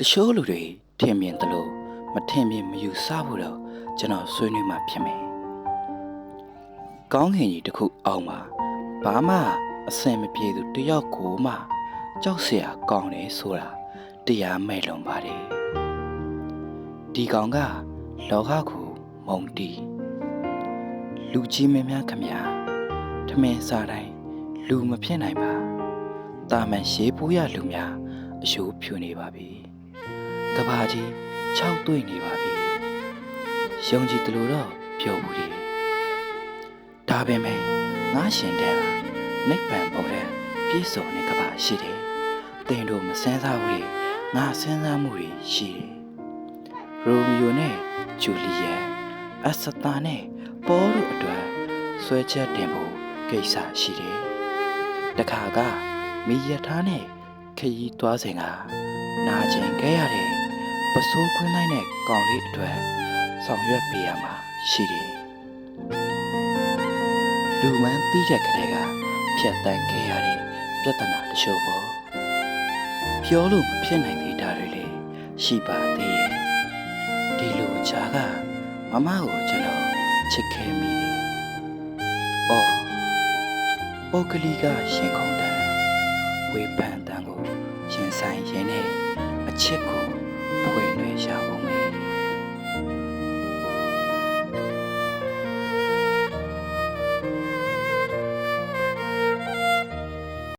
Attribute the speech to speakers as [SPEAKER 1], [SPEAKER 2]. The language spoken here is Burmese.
[SPEAKER 1] တချို့လူတွေထင်မြင်တယ်လို့မထင်မြင်မယူဆဘူးတော့ကျွန်တော်ဆွေးနွေးမှဖြစ်မယ်။ကောင်းငင်ကြီးတစ်ခုအောင်မှာဘာမှအစင်မပြေသူတယောက်ကိုမှကြောက်เสียကောင်းတယ်ဆိုတာတရားမဲ့လွန်ပါတယ်။ဒီကောင်ကလောကကိုမုံတီးလူကြီးမင်းများခမညာထမင်းစားတိုင်းလူမဖြစ်နိုင်ပါတာမန်ရှေးပိုးရလူများအယိုးဖြူနေပါပြီ ကဘာကြီး၆တွေ့နေပါပြီယုံကြည်တယ်လို့တော့ပြောဘူးဒီဒါပေမဲ့ငါရှင်တဲ့ပါနိဗ္ဗာန်ပေါ်တဲ့ပြည့်စုံတဲ့ကဘာရှိတယ်တင်တို့မစမ်းစားဘူးလေငါစဉ်းစားမှုတွေရှိတယ်ရိုမီယိုနဲ့ဂျူလီယက်အစတာနဲ့ပေါ်တို့အတွက်ဆွဲချက်တင်ဖို့ကိစ္စရှိတယ်တခါကမိရထားနဲ့ခရီးသွားစဉ်ကနာကျင်ခဲ့ရ တဲ့ပစိုးခွင်းတိုင်းနဲ့ကောင်လေးအတွက်ဆောင်ရွက်ပေးရမှာရှိတယ်လူမန်းပြီးတဲ့ကလေးကဖြတ်တန်းခဲ့ရတဲ့ပြဿနာတချို့ပေါ့ပြောလို့မဖြစ်နိုင်သေးတာတွေလေရှိပါသေးရဲ့ဒီလိုချာကမမကိုကျွန်တော်ချစ်ခဲ့မိတယ်။အော်ပုဂ္ဂလိကရှင်ခုံတန်ဝေဖန်တန်ကိုရင်ဆိုင်ရင်းနဲ့အချစ်ကို 行。